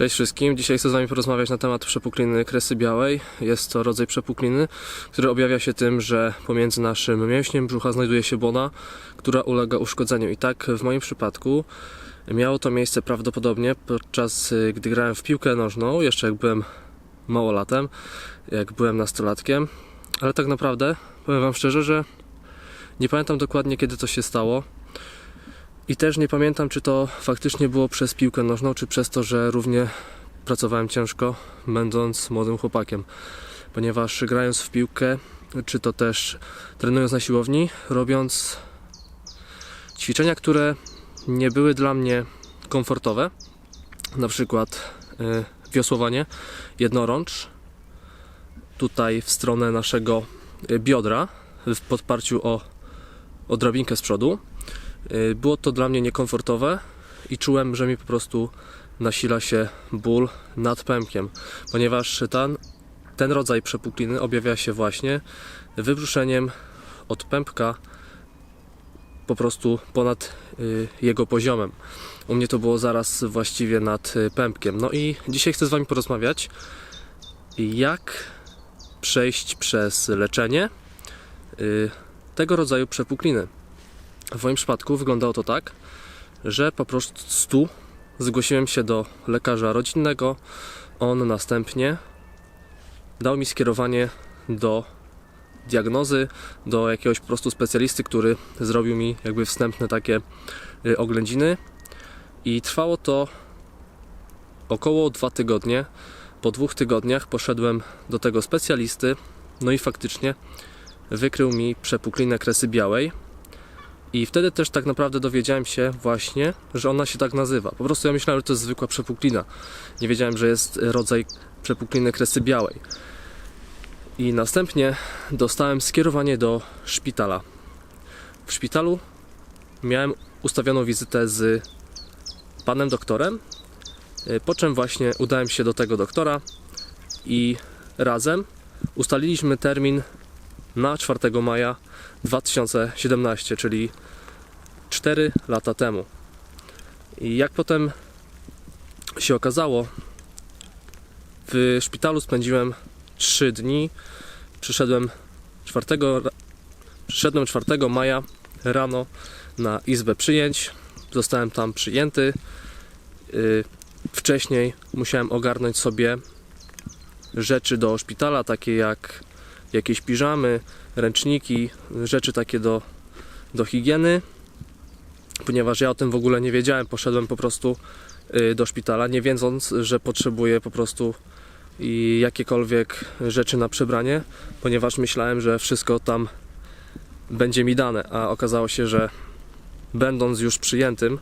Cześć wszystkim. Dzisiaj chcę z Wami porozmawiać na temat przepukliny kresy białej. Jest to rodzaj przepukliny, który objawia się tym, że pomiędzy naszym mięśniem brzucha znajduje się błona, która ulega uszkodzeniu. I tak w moim przypadku miało to miejsce prawdopodobnie podczas y, gdy grałem w piłkę nożną, jeszcze jak byłem małolatem, jak byłem nastolatkiem. Ale tak naprawdę powiem Wam szczerze, że nie pamiętam dokładnie kiedy to się stało. I też nie pamiętam, czy to faktycznie było przez piłkę nożną, czy przez to, że równie pracowałem ciężko, będąc młodym chłopakiem. Ponieważ grając w piłkę, czy to też trenując na siłowni, robiąc ćwiczenia, które nie były dla mnie komfortowe, na przykład y, wiosłowanie jednorącz, tutaj w stronę naszego y, biodra, w podparciu o, o drabinkę z przodu. Y, Było to dla mnie niekomfortowe i czułem, że mi po prostu nasila się ból nad pępkiem, ponieważ ten, ten rodzaj przepukliny objawia się właśnie wybruszeniem od pępka po prostu ponad y, jego poziomem. U mnie to było zaraz właściwie nad y, pępkiem. No i dzisiaj chcę z Wami porozmawiać, jak przejść przez leczenie tego rodzaju przepukliny. W moim przypadku wyglądało to tak, że po prostu zgłosiłem się do lekarza rodzinnego. On następnie dał mi skierowanie do diagnozy, do jakiegoś po prostu specjalisty, który zrobił mi jakby wstępne takie y, oględziny. I trwało to około dwa tygodnie. Po dwóch tygodniach poszedłem do tego specjalisty, no i faktycznie wykrył mi przepuklinę kresy białej. I wtedy też tak naprawdę dowiedziałem się właśnie, że ona się tak nazywa. Po prostu ja myślałem, że to jest zwykła przepuklina. Nie wiedziałem, że jest rodzaj przepukliny kresy białej. I następnie dostałem skierowanie do szpitala. W szpitalu miałem ustawioną wizytę z panem doktorem, y, po czym właśnie udałem się do tego doktora i razem ustaliliśmy termin na 4 maja 2017, czyli 4 lata temu. I jak potem się okazało, w szpitalu spędziłem 3 dni. Przyszedłem 4, ra- przyszedłem 4 maja rano na izbę przyjęć. Zostałem tam przyjęty. Yy, Wcześniej musiałem ogarnąć sobie rzeczy do szpitala, takie jak jakieś piżamy, ręczniki, rzeczy takie do, do higieny. Ponieważ ja o tym w ogóle nie wiedziałem, poszedłem po prostu y, do szpitala, nie wiedząc, że potrzebuję po prostu i jakiekolwiek rzeczy na przebranie, ponieważ myślałem, że wszystko tam będzie mi dane, a okazało się, że będąc już przyjętym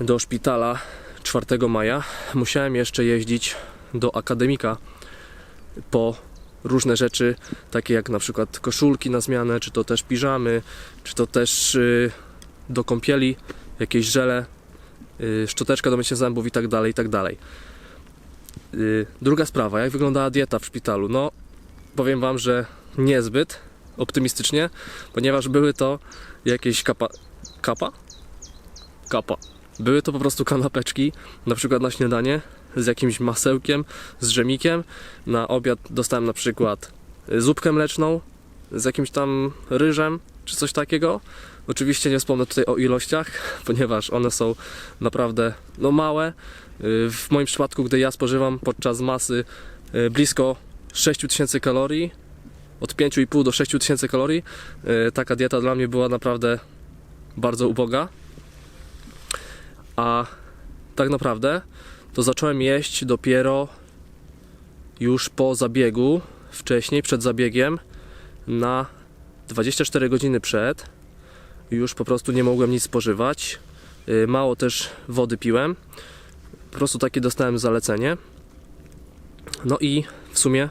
do szpitala 4 maja, musiałem jeszcze jeździć do akademika po różne rzeczy, takie jak na przykład koszulki na zmianę, czy to też piżamy, czy to też y, do kąpieli, jakieś żele, y, szczoteczka do mycia zębów i tak dalej, i tak dalej. Y, Druga sprawa, jak wyglądała dieta w szpitalu? No, powiem Wam, że niezbyt optymistycznie, ponieważ były to jakieś kapa... kapa? Kapa. Były to po prostu kanapeczki, na przykład na śniadanie z jakimś masełkiem, z dżemikiem. Na obiad dostałem na przykład zupkę mleczną z jakimś tam ryżem czy coś takiego. Oczywiście nie wspomnę tutaj o ilościach, ponieważ one są naprawdę no, małe. Y, W moim przypadku, gdy ja spożywam podczas masy y, blisko 6000 kalorii, od 5,5 do 6000 kalorii, y, taka dieta dla mnie była naprawdę bardzo uboga. A tak naprawdę to zacząłem jeść dopiero już po zabiegu, wcześniej, przed zabiegiem, na 24 godziny przed. Już po prostu nie mogłem nic spożywać. Y, Mało też wody piłem. Po prostu takie dostałem zalecenie. No i w sumie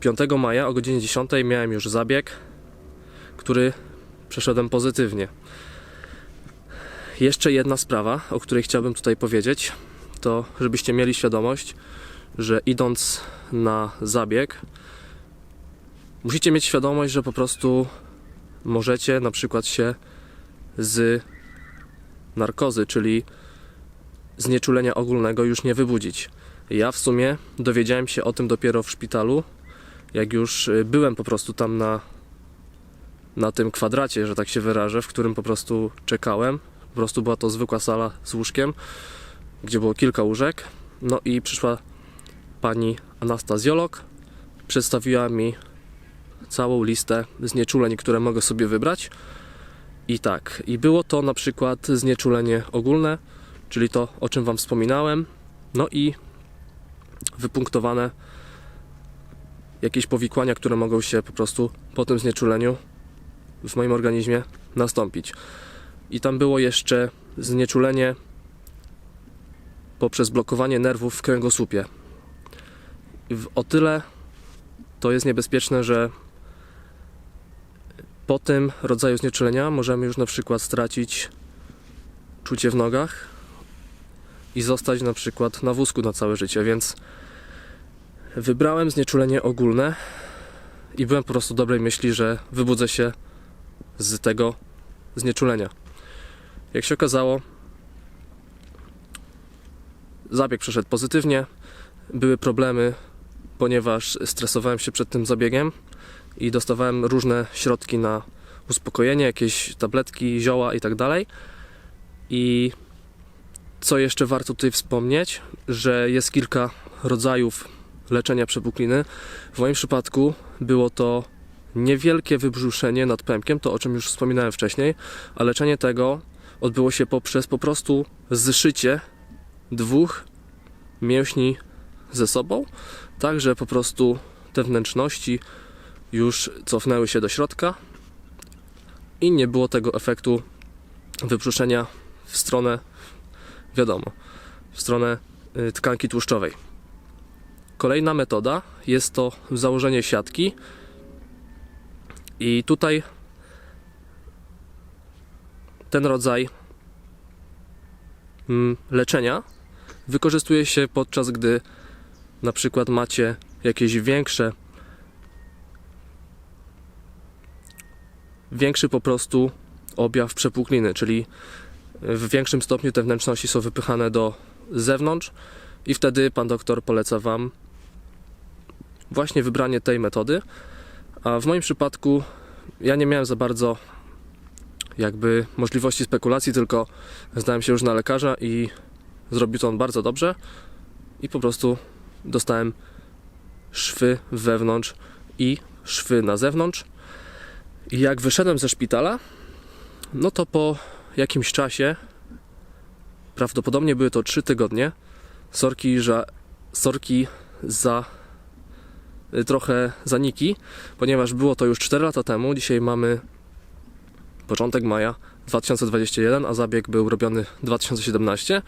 5 maja o godzinie 10 miałem już zabieg, który przeszedłem pozytywnie. Jeszcze jedna sprawa, o której chciałbym tutaj powiedzieć, to żebyście mieli świadomość, że idąc na zabieg, musicie mieć świadomość, że po prostu możecie na przykład się z narkozy, czyli znieczulenia ogólnego już nie wybudzić. Ja w sumie dowiedziałem się o tym dopiero w szpitalu, jak już y, byłem po prostu tam na, na tym kwadracie, że tak się wyrażę, w którym po prostu czekałem. Po prostu była to zwykła sala z łóżkiem, gdzie było kilka łóżek. No i przyszła pani anastazjolog, przedstawiła mi całą listę znieczuleń, które mogę sobie wybrać. I tak, i było to na przykład znieczulenie ogólne, czyli to, o czym Wam wspominałem, no i wypunktowane jakieś powikłania, które mogą się po prostu po tym znieczuleniu w moim organizmie nastąpić. I tam było jeszcze znieczulenie poprzez blokowanie nerwów w kręgosłupie. O tyle to jest niebezpieczne, że po tym rodzaju znieczulenia możemy już na przykład stracić czucie w nogach i zostać na przykład na wózku na całe życie, więc wybrałem znieczulenie ogólne i byłem po prostu dobrej myśli, że wybudzę się z tego znieczulenia. Jak się okazało, zabieg przeszedł pozytywnie. Były problemy, ponieważ stresowałem się przed tym zabiegiem i dostawałem różne środki na uspokojenie, jakieś tabletki, zioła i tak. I co jeszcze warto tutaj wspomnieć, że jest kilka rodzajów leczenia przepukliny. W moim przypadku było to niewielkie wybrzuszenie nad pępkiem, to o czym już wspominałem wcześniej, a leczenie tego odbyło się poprzez po prostu zszycie dwóch mięśni ze sobą, tak że po prostu te wnętrzności już cofnęły się do środka i nie było tego efektu wybrzuszenia w stronę, wiadomo, w stronę y, tkanki tłuszczowej. Kolejna metoda jest to założenie siatki i tutaj ten rodzaj mm, leczenia wykorzystuje się podczas gdy na przykład macie jakieś większe większy po prostu objaw przepukliny, czyli w większym stopniu te wnętrzności są wypychane do zewnątrz i wtedy pan doktor poleca wam właśnie wybranie tej metody. A w moim przypadku ja nie miałem za bardzo jakby możliwości spekulacji, tylko zdałem się już na lekarza i zrobił to on bardzo dobrze i po prostu dostałem szwy wewnątrz i szwy na zewnątrz. I jak wyszedłem ze szpitala, no to po jakimś czasie, prawdopodobnie były to 3 tygodnie, sorki, że, sorki za trochę zaniki, ponieważ było to już 4 lata temu. Dzisiaj mamy początek maja 2021, a zabieg był robiony 2017.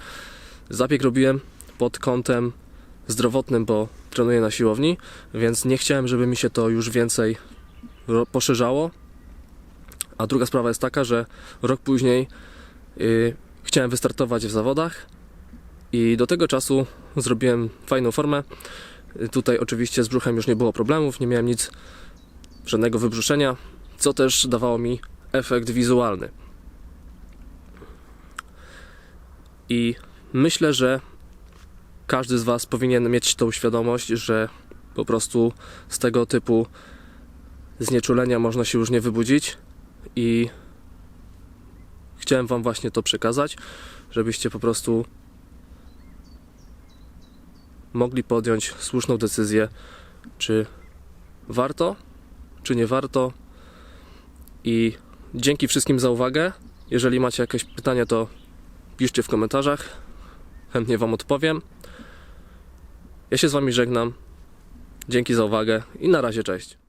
Zabieg robiłem pod kątem zdrowotnym, bo trenuję na siłowni, więc nie chciałem, żeby mi się to już więcej poszerzało. A druga sprawa jest taka, że rok później y, chciałem wystartować w zawodach i do tego czasu zrobiłem fajną formę. Tutaj oczywiście z brzuchem już nie było problemów, nie miałem nic, żadnego wybrzuszenia, co też dawało mi efekt wizualny. I myślę, że każdy z Was powinien mieć tą świadomość, że po prostu z tego typu znieczulenia można się już nie wybudzić i chciałem Wam właśnie to przekazać, żebyście po prostu mogli podjąć słuszną decyzję, czy warto, czy nie warto. I dzięki wszystkim za uwagę. Jeżeli macie jakieś pytania, to piszcie w komentarzach. Chętnie Wam odpowiem. Ja się z Wami żegnam. Dzięki za uwagę i na razie, cześć.